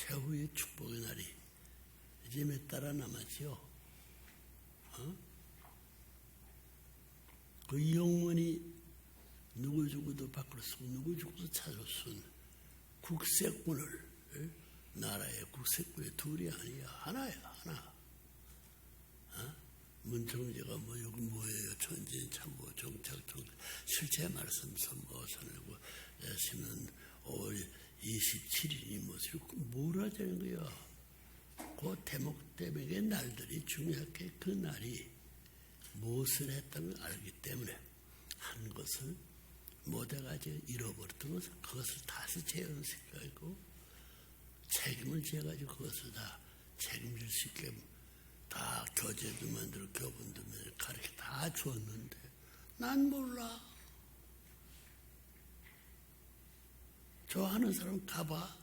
최후의 축복의 날이 이제 몇달안 남았지요. 어? 그 영원히 누구 죽어도 밖으로 쓰고 누구 죽어도 찾을 국세권을 예? 나라의 국세권이 둘이 아니야 하나야 하나. 어? 문청제가 뭐 여기 뭐예요? 천진 참모 정착 정 실제 말씀 선거 선을고 내시는 5월 27일이 뭐지 뭐라 되는 거야? 그 대목 때문에 날들이 중요하게 그 날이 무엇을 했다는 걸 알기 때문에 한 것을 못해가지고 잃어버렸던 것을 그것을 다시 재현시키고 책임을 지어가지고 그것을 다 책임질 수 있게 다 교재도 만들어 교본도 만들어 가르쳐 다 줬는데 난 몰라. 좋아하는 사람 가봐.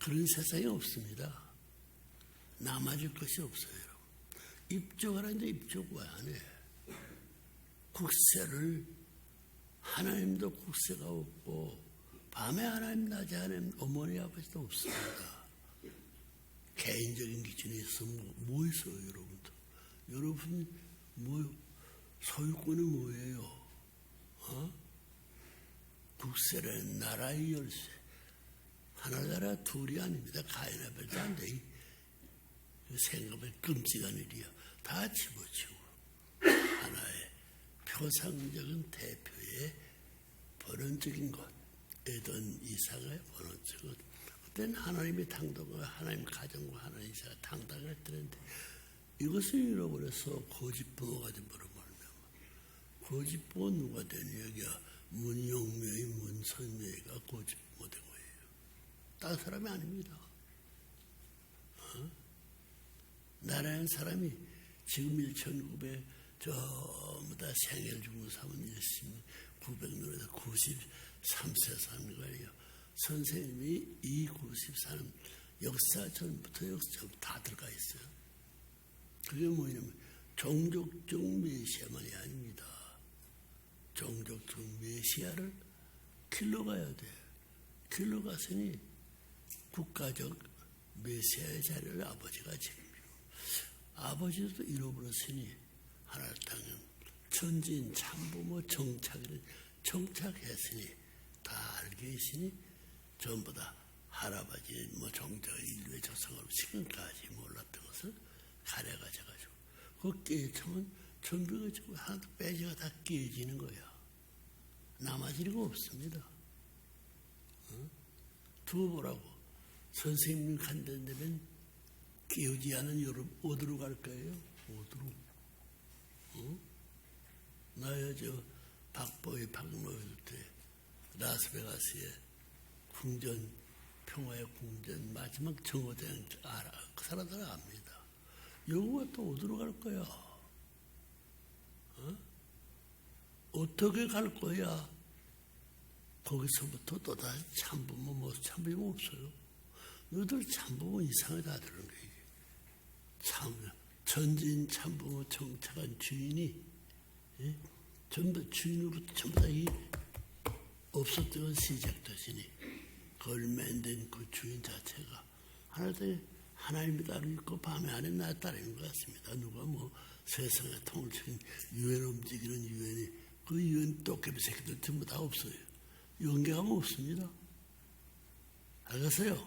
그런 세상이 없습니다. 남아줄 것이 없어요, 여러분. 입적하라는데 입적 왜 안 해? 국세를 하나님도 국세가 없고 밤에 하나님 낮에 하나님 어머니 아버지도 없습니다. 개인적인 기준에 있어 뭐, 뭐 있어요, 여러분들? 여러분 뭐 소유권이 뭐예요? 어? 국세는 나라의 열쇠. 하나나라 둘이 아닙니다. 가인아벨도 안 돼. 그 생각을 끔찍한 일이야. 다 집어치우고 하나의 표상적인 대표의 본원적인 것, 에던 이사가의 본원적인 것. 그때는 하나님이 당당과 하나님 가정과 하나님 이사가 당당했다는데 이것을 잃어버려서 고집 부모가 된버려 말면 고집 부모 누가 되니 여기야 문용묘의 문선묘가 부모 된 거예요. 다른 사람이 아닙니다. 나라는 사람이 지금 1900 전부 다 생일 중으로 삼은 일심 900년에서 93세 사는 거예요. 선생님이 이 94년 역사 전부터 역사 다 들어가 있어요. 그게 뭐냐면 종족적 메시아만이 아닙니다. 종족적 메시아를 길러 가야 돼. 길러 갔으니 국가적 메시아의 자리를 아버지가 지금 아버지도 잃어버렸으니 하나님 땅은 천지인 참부모 정착을 정착했으니 다 알게 있으니 전부 다 할아버지 뭐 종자 인류의 조상으로 지금까지 몰랐던 것을 가려가져가지고 그 깨치면 전부가 지고 하나도 빼지가 다 깨지는 거야. 남아지는 거 없습니다. 어? 두고 보라고 선생님 간다면 깨우지 않은 여러분 어디로 갈 거예요? 어디로? 어? 나야 저 박보의 박노일 때 라스베가스에 궁전 평화의 궁전 마지막 정오대장 알아 그 사람들은 압니다. 여기가 또 어디로 갈 거야? 어? 어떻게 갈 거야? 거기서부터 또 다시 참부모 뭐 참부모 없어요. 너희들 참부모 이상하게 다 들은 거예요. 참, 전진 참부모 정착한 주인이 예? 전부 주인으로부터 전부 다이 없었던 시작되시니 그걸 만든 그 주인 자체가 하나님 하나님이 따르고 밤에 안에 나 따르는 것 같습니다. 누가 뭐 세상에 통일적인 유엔 움직이는 유엔이 그 유엔 도깨비 새끼들 전부 다 없어요. 연계가 없습니다. 알겠어요?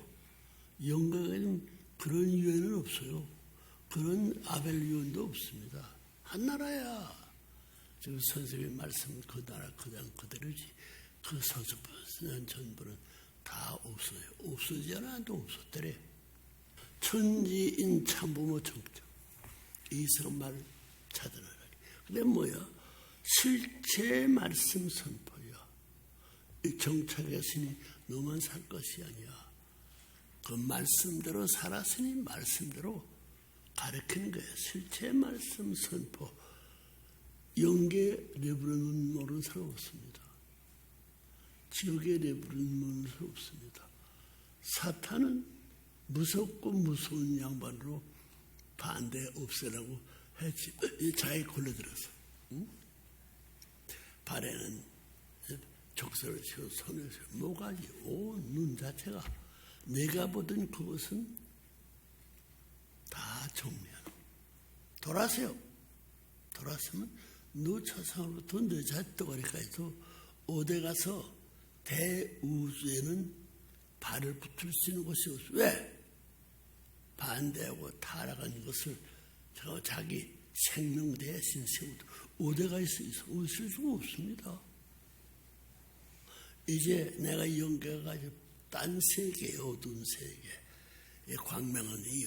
연계가 그런 유엔은 없어요. 그런 아벨 유엔도 없습니다. 한 나라야. 지금 선생님 말씀 그 나라 그냥 그대로지. 그 서수는 전부는 다 없어요. 없어지지 않아도 없었더래. 천지인 참부모 정적. 이성말 찾아내라. 근데 뭐야? 실제 말씀 선포야. 이 정착했으니 너만 살 것이 아니야. 그 말씀대로 살았으니 말씀대로 가르치는 거예요. 실제 말씀 선포. 영계 내부르는 모르는 사람 없습니다. 지옥에 내부르는 모르는 사람 없습니다. 사탄은 무섭고 무서운 양반으로 반대 없애라고 했지. 자기 걸려들어서. 응? 발에는 족쇄를 치고 손에 모가지, 온눈 자체가 내가 보던 그것은 다 정리하는 돌아세요. 돌아서면 너 초상으로부터 너 자떡거리까지도 어디 가서 대우주에는 발을 붙일 수 있는 곳이 없어. 왜? 반대하고 타락한 것을 저 자기 생명 대 신 세우도 어디가 있어 있어 있을 수가 없습니다. 이제 내가 연결가지고 딴 세계, 어두운 세계, 이 광명은 이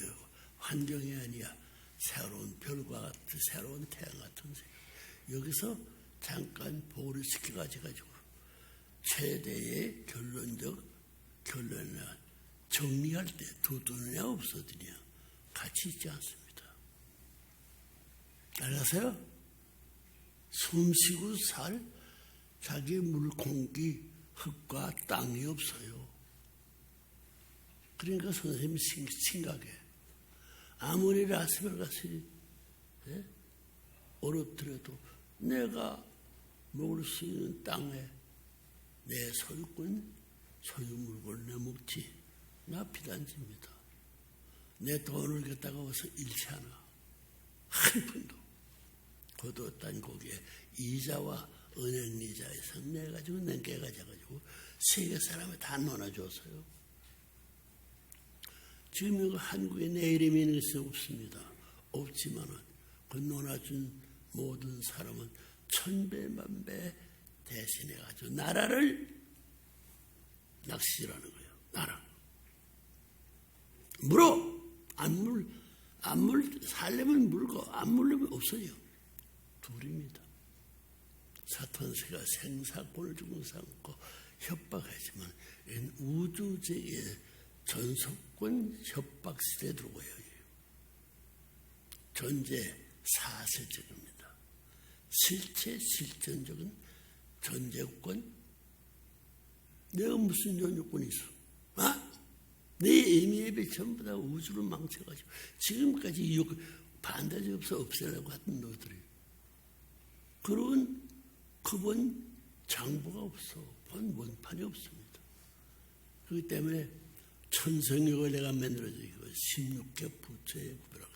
환경이 아니야. 새로운 별과 같은 새로운 태양 같은 세계. 여기서 잠깐 보호를 시켜가지고 최대의 결론적 결론을 정리할 때 두드느냐 없어지냐 같이 있지 않습니다. 알았어요? 숨 쉬고 살 자기 물, 공기, 흙과 땅이 없어요. 그러니까 선생님이 심각해. 아무리 라스베가스를 예? 얼어뜨려도 내가 먹을 수 있는 땅에 내 소유권, 소유 물건을 내 먹지. 나 비단지입니다. 내 돈을 갖다가 와서 잃지 않아. 한 푼도. 딴 거기에 이자와 은행 이자에서 내가지고 내게 가져가지고 세계 사람을 다 놀아줬어요. 지금 이거 한국에 내 이름이 있는 것이 없습니다. 없지만은 그 놀아준 모든 사람은 천배만배 대신해가지고 나라를 낚시라는 거예요. 나라. 물어. 안 물, 안 물, 살려면 물고, 안 물려면 없어요. 둘입니다. 사탄세가 생사권을 주고 삼고 협박하지만 우주적의 전속권 협박 시대에 들어와요. 전제 사세적입니다. 실체 실전적인 전제권 내가 무슨 전제권이 있어? 아? 내 애미애비 전부 다 우주를 망쳐가지고 지금까지 이 반대적 없어 없애려고 했던 너들이 그런 그본 장부가 없어 본 원판이 없습니다. 그렇기 때문에 천성역을 내가 만들어줘 이거 16개 부처의 구별하고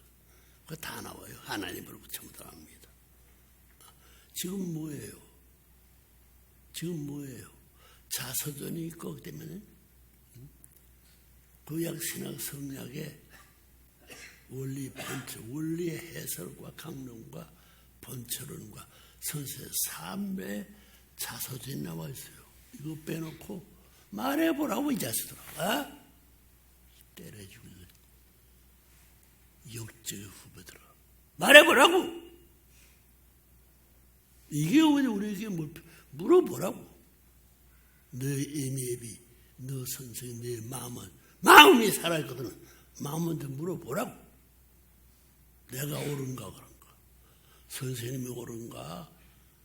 그거 다 나와요. 하나님으로부터 나옵니다. 지금 뭐예요? 지금 뭐예요? 자서전이 있고 때문에 구약 신학 성약의 원리 번처, 원리의 해설과 강론과 번처론과 선세 삼배 자서전이 나와 있어요. 이거 빼놓고 말해보라고 이 자식들아. 어? 때려주고 역적의 후배들아. 말해보라고. 이게 왜 우리에게 물어보라고. 너 애미애비, 너 선생, 내 마음은 마음이 살아있거든. 마음한테 물어보라고. 내가 옳은가 그런가. 선생님이 옳은가,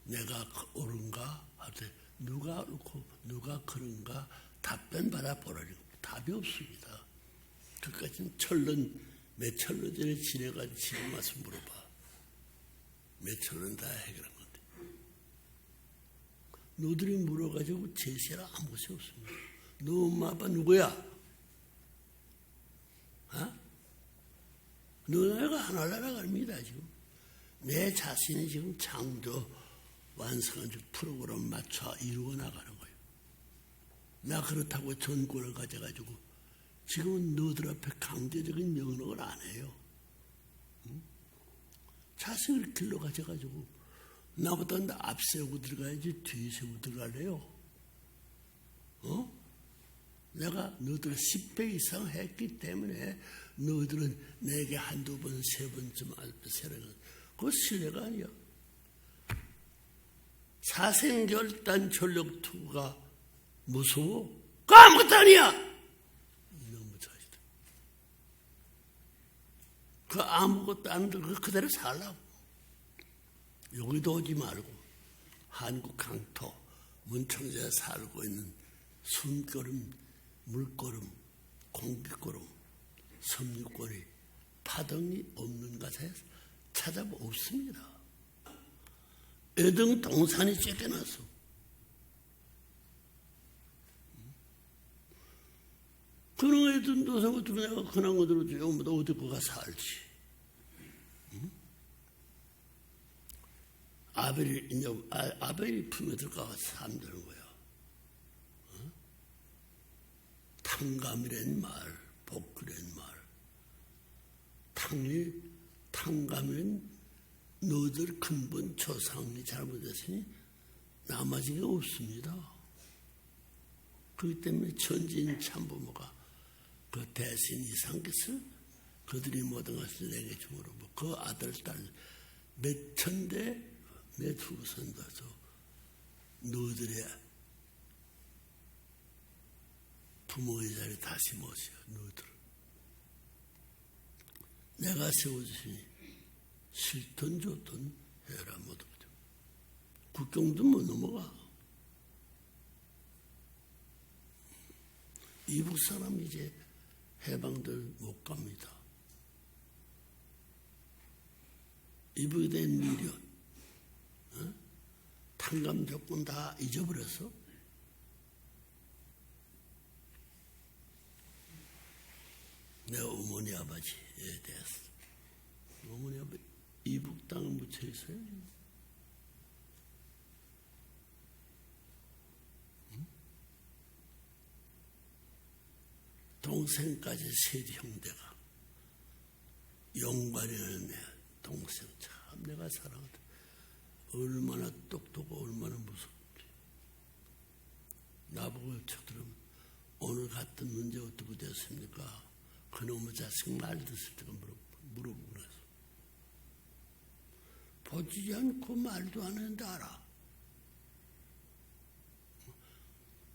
내가 옳은가 할때 누가 옳고 누가 그런가 답변 받아보라니 답이 없습니다. 그까지는 철론 몇 철로 전에 지내가지고 지금 와서 물어봐. 몇 철로는 다 해결한 건데. 너들이 물어가지고 제시라 아무것이 없습니다. 너 엄마 아빠 누구야? 어? 너네가 하나라라 갑니다 지금. 내 자신이 지금 창조 완성한 프로그램 맞춰 이루어 나가는 거예요. 나 그렇다고 전권을 가져가지고 지금은 너들 앞에 강제적인 명령을 안 해요. 응? 자식을 길러 가져가지고 나보다 나 앞세우고 들어가야지 뒤세우고 들어가래요. 어? 내가 너들 10배 이상 했기 때문에 너희들은 내게 한두 번, 세 번쯤 알배세라는 그거 신뢰가 아니야. 사생결단 전력투가 무서워? 그 아무것도 아니야! 너무 자시다. 그 아무것도 안 들고 그대로 살라고. 여기도 오지 말고 한국 강토 문청자에 살고 있는 숨걸음, 물걸음, 공기걸음, 섬유거리, 파동이 없는 곳에 찾아보 없습니다. 애등 동산이 쫓겨났어. 근황에도 노사부터 내가 근황 어디로 주면 어디 거가 살지. 응? 아벨이 이제 아, 아벨이 품에 들어가 삶되는 거야. 응? 탕감이란 말, 복그란 말. 탕이 탕감은 너들 근본 조상이 잘못했으니 남아지가 없습니다. 그렇기 때문에 천진 참부모가 그 대신 이상께서 그들이 모든 것을 내게 주므로 그 아들 딸 몇 천대 몇 후손도서 너들의 부모의 자리 다시 모셔 너들 내가 세워주시니 싫든 좋든 해라 모두 국경도 못 넘어가 이북 사람 이제 해방들 못 갑니다. 이북에 대한 미련, 어? 탕감 조건 다 잊어버려서 내 어머니 아버지에 대해서 어머니 아버지 이북 땅을 묻혀 있어요. 동생까지 세 형제가 영관이라는 내 동생 참 내가 사랑하다. 얼마나 똑똑하고 얼마나 무섭게. 나보고 쳐들으면 오늘 같은 문제 어떻게 됐습니까? 그놈의 자식 말 듣을 때가 물어보고 그래서 보지 않고 말도 안 하는데 알아.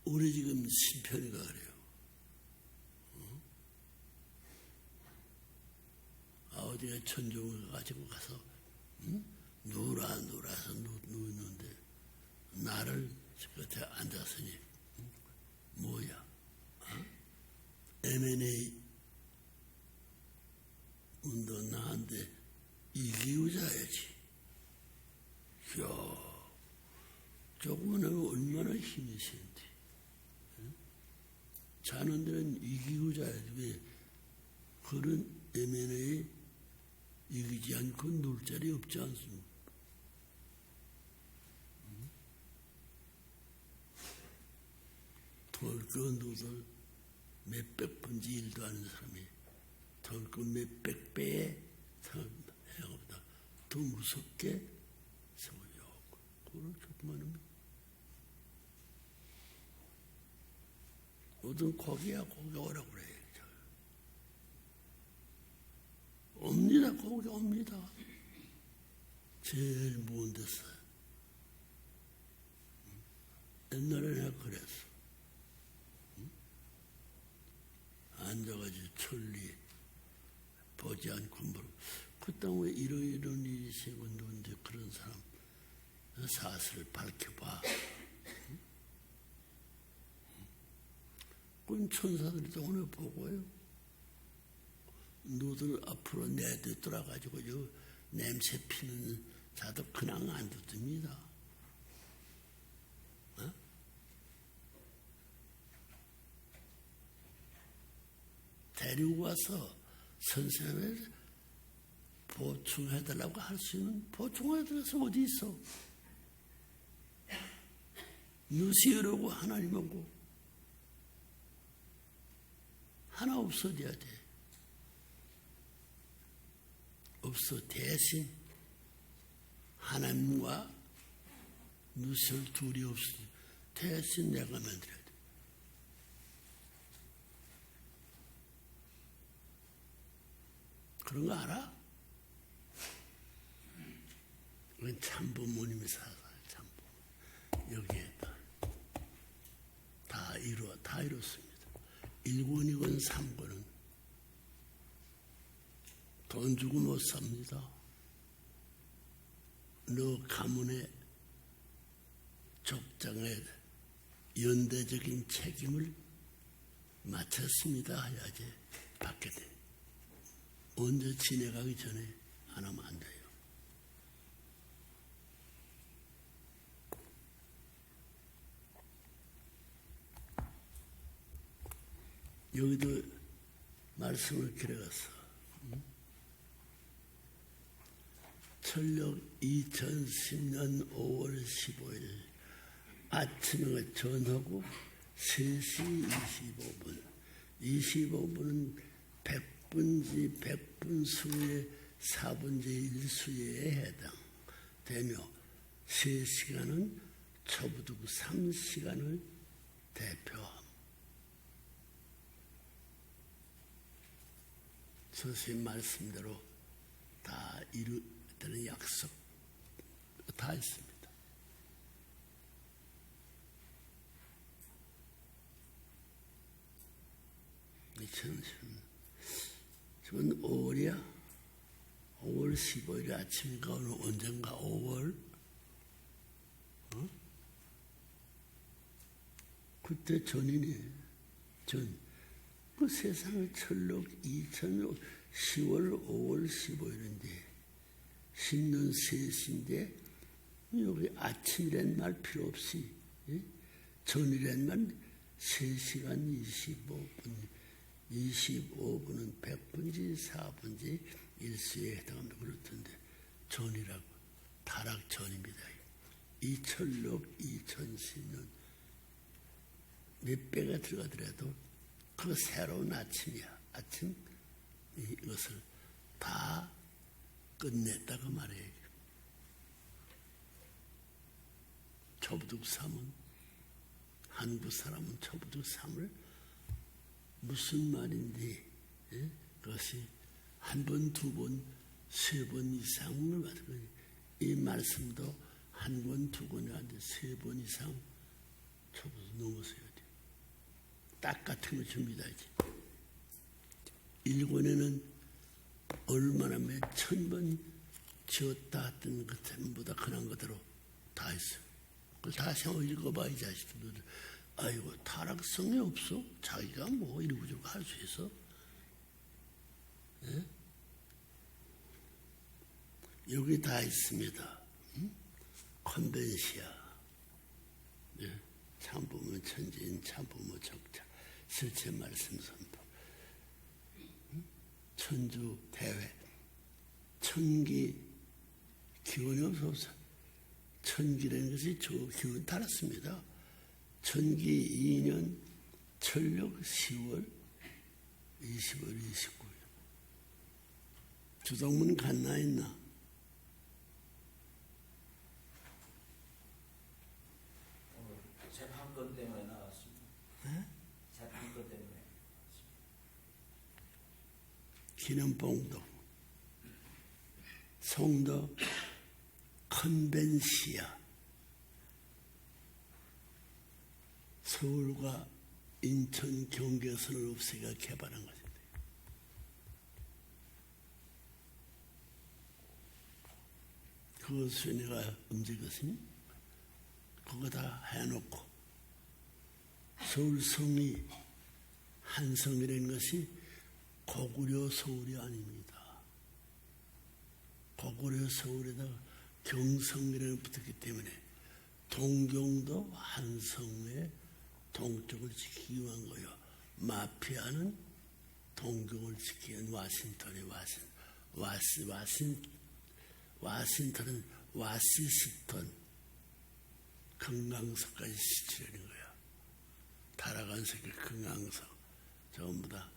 우리 지금 신편이가 그래요. 어디에 천종을 가지고 가서 응? 누라 누라서 누, 누는데 나를 끝에 앉았으니 응? 뭐야? 어? M&A 운동 나한테 이기우자야지. 야, 조금은 하면 얼마나 힘이 센데. 응? 자는들은 이기우자야지. 왜? 그런 M&A 이기지 않고 놀 자리 없지 않습니까? 덜그 누들 몇백 번지 일도 하는 사람이 덜그 몇백 배의 해보다 더 무섭게 세워요. 그걸 하면 어떤 고기야 고기 오라고 그래. 옵니다. 거기 옵니다. 제일 먼 데서. 옛날에 내가 그랬어. 앉아가지고 천리 보지 않고 물어. 그땅 왜 이런 이런 일이 생고 누군데 그런 사람 사슬을 밝혀봐. 그건 천사들이 오늘 보고요. 너들 앞으로 내뒤 돌아가지고 요 냄새 피는 자도 그냥 안 두듭니다. 어? 데리고 와서 선생님을 보충해달라고 할 수 있는 보충해달라서 어디 있어? 누시으라고 하나님 하고 하나 없어져야 돼. 없어 대신 하나님과 누설 둘이 없으니 대신 내가 만들어야 돼. 그런 거 알아? 그건 참부모님이 사사요 참부. 여기에 다, 다 이루어, 다 이뤘습니다. 1권이건 3권은 돈 주고 못 삽니다. 너 가문의 족장의 연대적인 책임을 마쳤습니다 해야지 받게 돼. 언제 지내가기 전에 안 하면 안 돼요. 여기도 말씀을 길어갔어. 철력 2010년 5월 15일 아침에 전하고 3시 25분 25분은 100 분지 100분 수의 4분지 1수에 해당되며 3시간은 초부득 3시간을 대표함. 선생님 말씀대로 다 이루되는 약속 다 있습니다. 지금 지금 5월이야? 5월 15일 아침인가 언젠가 5월 어? 그때 전이네 전. 그 세상의 철록 2000 10월 5월 15일인데 신년 셋인데 여기 아침이란 말 필요 없이 예? 전이란 말 3시간 25분 25분은 100분지 4분지 일수에 해당합니다. 그렇던데 전이라고 타락 전입니다. 이 철록 2010년 몇 배가 들어가더라도 그 새로운 아침이야. 아침 이것을 다 끝냈다고 말해요. 초부득 삼은 한국 사람은 초부득 삼을 무슨 말인지 예? 그것이 한 번, 두 번, 세 번 이상을 받고 이 말씀도 한 번, 두 번이 아닌데 세번 이상 초부득 넘어서야 돼요. 딱 같은 거 줍니다. 이제. 일본에는 얼마나 몇 천 번 지었다 했던 것 전부 다 그런 것대로 다 했어요. 그걸 다시 한번 읽어봐, 이 자식들. 아이고, 타락성이 없어? 자기가 뭐 이러고저러고 할 수 있어? 예? 여기 다 있습니다. 응? 컨벤시아. 예? 참부모 천지인, 참부모 적자, 실체 말씀 선포. 천주 대회 천기 기운이 없어서 천기라는 것이 저 기운 달았습니다. 천기 2년 철력 10월 20월 29일 주동문 갔나 있나? 오늘 재판권 때문에 나왔습니다. 네? 재판권 때문에. 기념봉도 송도 컨벤시아 서울과 인천 경계선을 없애가 개발한 것입니다. 그것을 내가 움직였으니 그거 다 해놓고 서울성이 한성이라는 것이 고구려 서울이 아닙니다. 고구려 서울에다가 경성이라는 붙었기 때문에 동경도 한성의 동쪽을 지키기 위한 거요. 마피아는 동경을 지키기 위한 와싱턴의 와신, 와시, 와신, 와싱턴은 와시스턴 금강석까지 시치려는 거야. 타락한 새끼 금강석 전부 다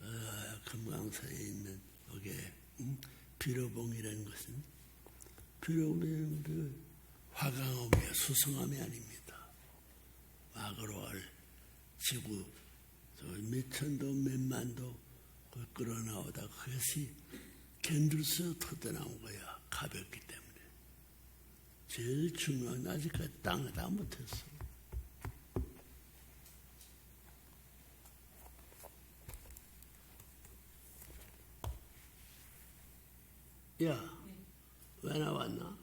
어, 금강사에 있는 거기에 음, 비로봉이라는 것은 비로봉은 그 화강암이야 수성암이 아닙니다. 마그로알 지구 저 몇천도 몇만도 그 끌어나오다 그것이 견딜 터져나온 거야 가볍기 때문에 제일 중요한 아직까지 땅에 다 못했어. 야, 왜 나왔나?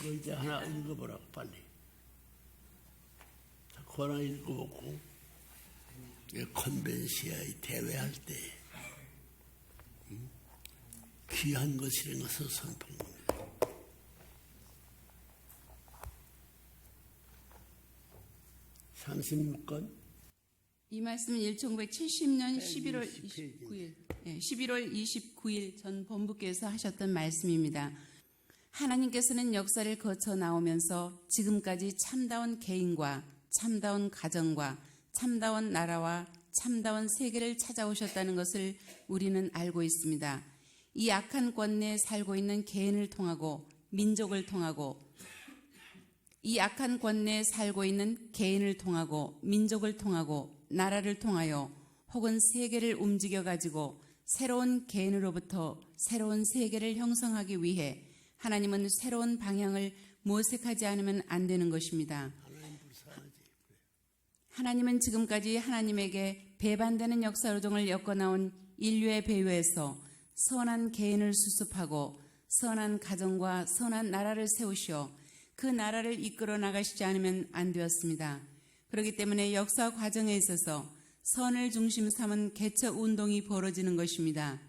그 이제 하나 읽어보라고, 빨리. 하나 읽어보고, 이 컨벤시아의 대회할 때, 음? 귀한 것이라는 것을 선포합니다. 이 말씀은 1970년 11월 120 29일, 예, 11월 29일 전 본부께서 하셨던 말씀입니다. 하나님께서는 역사를 거쳐 나오면서 지금까지 참다운 개인과 참다운 가정과 참다운 나라와 참다운 세계를 찾아오셨다는 것을 우리는 알고 있습니다. 이 악한 권 내에 살고 있는 개인을 통하고 민족을 통하고 이 악한 권 내에 살고 있는 개인을 통하고 민족을 통하고 나라를 통하여 혹은 세계를 움직여 가지고 새로운 개인으로부터 새로운 세계를 형성하기 위해 하나님은 새로운 방향을 모색하지 않으면 안 되는 것입니다. 하나님 불쌍하지. 그래. 하나님은 지금까지 하나님에게 배반되는 역사로동을 엮어나온 인류의 배후에서 선한 개인을 수습하고 선한 가정과 선한 나라를 세우시어 그 나라를 이끌어 나가시지 않으면 안 되었습니다. 그렇기 때문에 역사 과정에 있어서 선을 중심 삼은 개척 운동이 벌어지는 것입니다.